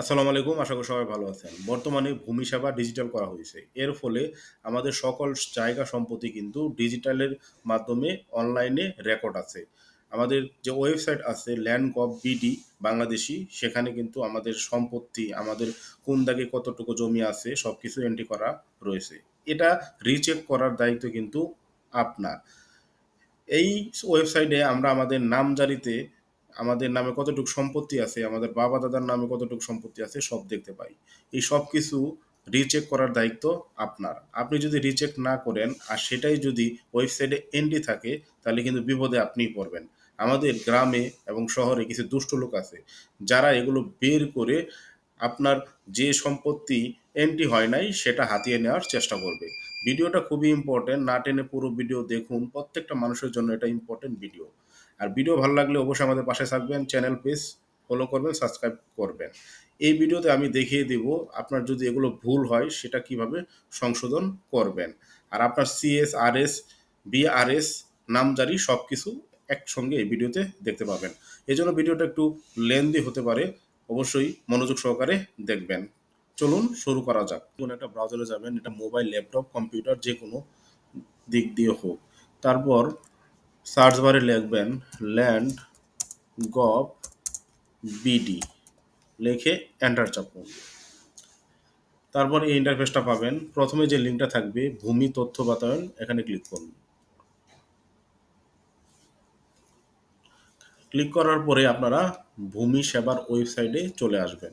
আসসালামু আলাইকুম, আশা করি সবাই ভালো আছেন। বর্তমানে ভূমি সেবা ডিজিটাল করা হয়েছে। এর ফলে আমাদের সকল জায়গা সম্পত্তি কিন্তু ডিজিটালের মাধ্যমে অনলাইনে রেকর্ড আছে। আমাদের যে ওয়েবসাইট আছে ল্যান্ড গভ বিডি বাংলাদেশি, সেখানে কিন্তু আমাদের সম্পত্তি, আমাদের কোন দাগে কতটুকু জমি আছে সব কিছু এন্ট্রি করা রয়েছে। এটা রিচেক করার দায়িত্ব কিন্তু আপনার। এই ওয়েবসাইটে আমরা আমাদের নামজারিতে আমাদের নামে কতটুকু সম্পত্তি আছে, আমাদের বাবা দাদার নামে কতটুকু সম্পত্তি আছে, সব দেখতে পাই। এই সব কিছু রিচেক করার দায়িত্ব আপনার। আপনি যদি রিচেক না করেন আর সেটাই যদি ওয়েবসাইটে এন্ট্রি থাকে, তাহলে কিন্তু বিপদে আপনিই পড়বেন। আমাদের গ্রামে এবং শহরে কিছু দুষ্ট লোক আছে, যারা এগুলো বের করে আপনার যে সম্পত্তি এন্ট্রি হয় নাই, সেটা হাতিয়ে নেওয়ার চেষ্টা করবে। ভিডিওটা খুবই ইম্পর্টেন্ট না টেনে পুরো ভিডিও দেখুন। প্রত্যেকটা মানুষের জন্য এটা ইম্পর্টেন্ট ভিডিও আর ভিডিও ভালো লাগলে অবশ্যই আমাদের পাশে থাকবেন চ্যানেল পেজ ফলো করবেন সাবস্ক্রাইব করবেন। এই ভিডিওতে আমি দেখিয়ে দেব আপনার যদি এগুলো ভুল হয়, সেটা কীভাবে সংশোধন করবেন। আর আপনার সিএস আর এস বিআরএস নামজারি সব কিছু একসঙ্গে এই ভিডিওতে দেখতে পাবেন। এই জন্য ভিডিওটা একটু লেন্দি হতে পারে, অবশ্যই মনোযোগ সহকারে দেখবেন। চলুন শুরু করা যাক। কোনো একটা ব্রাউজারে যাবেন, এটা মোবাইল ল্যাপটপ কম্পিউটার যে কোনো দিক দিয়ে হোক। তারপর সার্চ বারে লিখবেন ল্যান্ড গভ বিডি। লিখে এন্টার চাপুন। তারপর এই ইন্টারফেসটা পাবেন। প্রথমে যে লিঙ্কটা থাকবে, ভূমি তথ্য বাতায়ন, এখানে ক্লিক করুন। ক্লিক করার পরে আপনারা ভূমি সেবার ওয়েবসাইটে চলে আসবেন।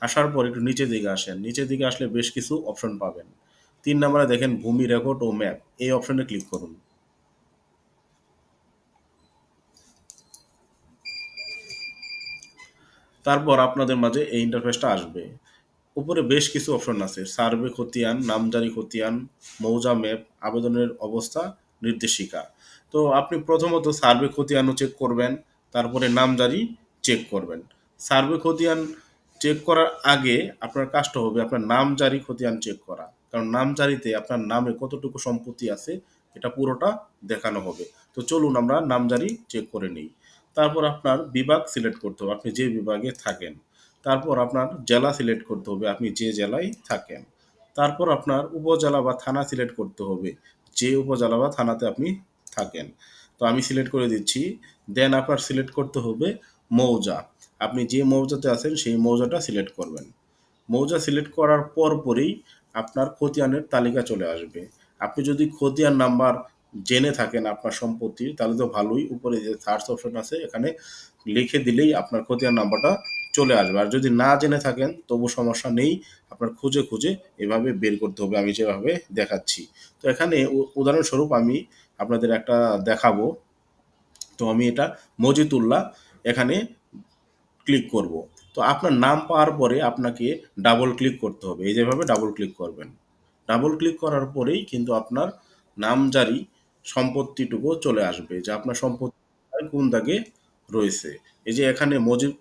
আসার পর একটু নিচের দিকে আসেন। নিচের দিকে আসলে বেশ কিছু অপশন পাবেন। তিন নম্বরে দেখেন ভূমি রেকর্ড ও ম্যাপ এই অপশনে ক্লিক করুন। তারপর আপনাদের মাঝে এই ইন্টারফেসটা আসবে। উপরে বেশ কিছু অপশন আছে। সার্ভে খতিয়ান, নামজারি খতিয়ান, মৌজা ম্যাপ আবেদনের অবস্থা, নির্দেশিকা। তো আপনি প্রথমত সার্ভে খতিয়ানও চেক করবেন, তারপরে নামজারি চেক করবেন। সার্ভে খতিয়ান চেক করার আগে আপনার কাজটা হবে আপনার নামজারি খতিয়ান চেক করা। কারণ নামজারিতে আপনার নামে কতটুকু সম্পত্তি আছে, এটা পুরোটা দেখানো হবে। তো চলুন আমরা নামজারি চেক করে নিই। তারপর আপনার বিভাগ সিলেক্ট করতে হবে, আপনি যে বিভাগে থাকেন। তারপর আপনার জেলা সিলেক্ট করতে হবে, আপনি যে জেলায় থাকেন। তারপর আপনার উপজেলা বা থানা সিলেক্ট করতে হবে, যে উপজেলা বা থানাতে আপনি থাকেন। তো আমি সিলেক্ট করে দিচ্ছি দেন আপনার সিলেক্ট করতে হবে মৌজা। আপনি যে মৌজাতে আছেন, সেই মৌজাটা সিলেক্ট করবেন। মৌজা সিলেক্ট করার পরপরই আপনার খতিয়ানের তালিকা চলে আসবে। আপনি যদি খতিয়ান নাম্বার জেনে থাকেন আপনার সম্পত্তি, তাহলে তো ভালোই। উপরে যে সার্চ অপশন আছে, এখানে লিখে দিলেই আপনার খতিয়ান নাম্বারটা চলে আসবে। আর যদি না জেনে থাকেন, তবু সমস্যা নেই। আপনার খুঁজে খুঁজে এভাবে বের করতে হবে, আমি যেভাবে দেখাচ্ছি। তো এখানে উদাহরণস্বরূপ আমি আপনাদের একটা দেখাবো। তো আমি এটা মজিতুল্লাহ এখানে ক্লিক করব। তো আপনার নাম পাওয়ার পরে আপনাকে ডাবল ক্লিক করতে হবে। এই যেভাবে ডাবল ক্লিক করবেন। ডাবল ক্লিক করার পরেই কিন্তু আপনার নামজারি সম্পত্তিটুকু চলে আসবে, যে আপনার সম্পত্তি কোন দাগে রয়েছে। এই যে এখানে মজিব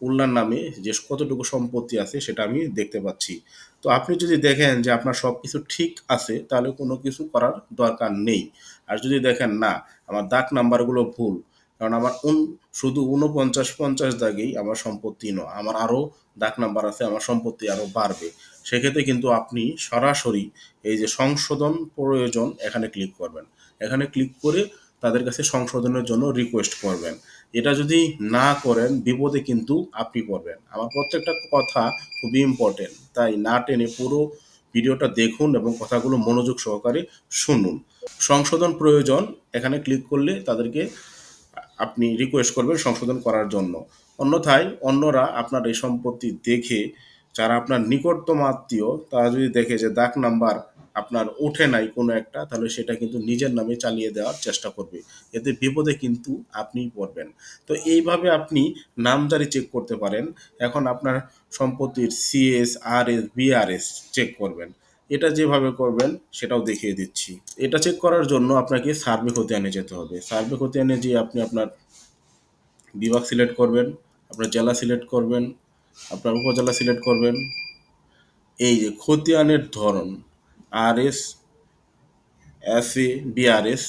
উল্লার নামে যে কতটুকু সম্পত্তি আছে সেটা আমি দেখতে পাচ্ছি। তো আপনি যদি দেখেন যে আপনার সব কিছু ঠিক আছে, তাহলে কোনো কিছু করার দরকার নেই। আর যদি দেখেন না, আমার দাগ নাম্বারগুলো ভুল, কারণ আমার উন, শুধু উনপঞ্চাশ পঞ্চাশ দাগেই আমার সম্পত্তি নয় আমার আরও দাগ নাম্বার আছে, আমার সম্পত্তি আরও বাড়বে। সেক্ষেত্রে কিন্তু আপনি সরাসরি এই যে সংশোধন প্রয়োজন এখানে ক্লিক করবেন। এখানে ক্লিক করে তাদের কাছে সংশোধনের জন্য রিকোয়েস্ট করবেন। এটা যদি না করেন, বিপদে কিন্তু আপনি পড়বেন। আমার প্রত্যেকটা কথা খুবই ইম্পর্টেন্ট তাই না টেনে পুরো ভিডিওটা দেখুন এবং কথাগুলো মনোযোগ সহকারে শুনুন। সংশোধন প্রয়োজন, এখানে ক্লিক করলে তাদেরকে আপনি রিকোয়েস্ট করবেন সংশোধন করার জন্য। অন্যথায় অন্যরা আপনার এই সম্পত্তি দেখে, যারা আপনার নিকটতম আত্মীয়, তারা যদি দেখে যে দাগ নাম্বার আপনার ওঠে নাই কোনো একটা, তাহলে সেটা কিন্তু নিজের নামে চালিয়ে দেওয়ার চেষ্টা করবে। এতে বিপদে কিন্তু আপনিই পড়বেন। তো এইভাবে আপনি নামজারি চেক করতে পারেন। এখন আপনার সম্পত্তির CS R S BRS check করবেন। এটা যেভাবে করবেন, সেটাও দেখিয়ে দিচ্ছি। এটা চেক করার জন্য আপনাকে সার্ভে খতিয়ানে যেতে হবে। সার্ভে খতিয়ানে যে আপনি আপনার বিভাগ সিলেক্ট করবেন, আপনার জেলা সিলেক্ট করবেন, আপনার উপজেলা সিলেক্ট করবেন। এই যে খতিয়ানের ধরন আর এস বিআরএস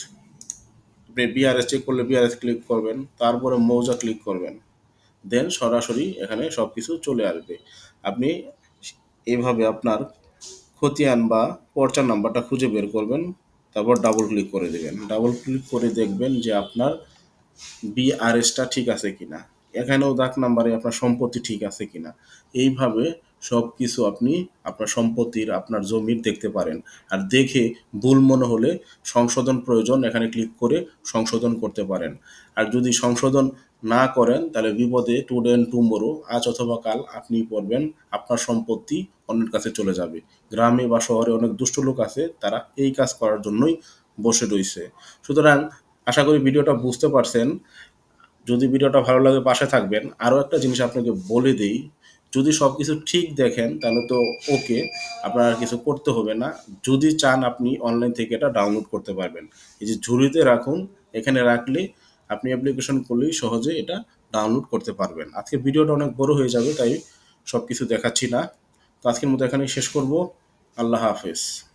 আপনি বিআরএস চেক করলে বিআরএস ক্লিক করবেন, তারপরে মৌজা ক্লিক করবেন। দেন সরাসরি এখানে সব কিছু চলে আসবে। আপনি এইভাবে আপনার খতিয়ান বা পর্চার নাম্বারটা খুঁজে বের করবেন, তারপর ডাবল ক্লিক করে দেবেন। ডাবল ক্লিক করে দেখবেন যে আপনার বিআরএসটা ঠিক আছে কিনা। এখানেও দাগ নাম্বারে আপনার সম্পত্তি ঠিক আছে কিনা। এইভাবে সব কিছু আপনি আপনার সম্পত্তির, আপনার জমির দেখতে পারেন। আর দেখে ভুল মনে হলে সংশোধন প্রয়োজন, এখানে ক্লিক করে সংশোধন করতে পারেন। আর যদি সংশোধন না করেন, তাহলে বিপদে টুডেন টুমোরো আজ অথবা কাল আপনি পড়বেন, আপনার সম্পত্তি অন্যের কাছে চলে যাবে। গ্রামে বা শহরে অনেক দুষ্ট লোক আছে, তারা এই কাজ করার জন্যই বসে রয়েছে। সুতরাং আশা করি ভিডিওটা বুঝতে পারছেন। যদি ভিডিওটা ভালো লাগে, পাশে থাকবেন। আরও একটা জিনিস আপনাকে বলে দেই যদি সব কিছু ঠিক দেখেন, তাহলে তো ওকে আপনার আর কিছু করতে হবে না। যদি চান আপনি অনলাইন থেকে এটা ডাউনলোড করতে পারবেন। এই যে ঝুড়িতে রাখুন, এখানে রাখলে আপনি অ্যাপ্লিকেশন করলেই সহজে এটা ডাউনলোড করতে পারবেন। আজকে ভিডিওটা অনেক বড় হয়ে যাবে, তাই সব কিছু দেখাচ্ছি না। তো আজকের মতো এখানেই শেষ করব। আল্লাহ হাফেজ।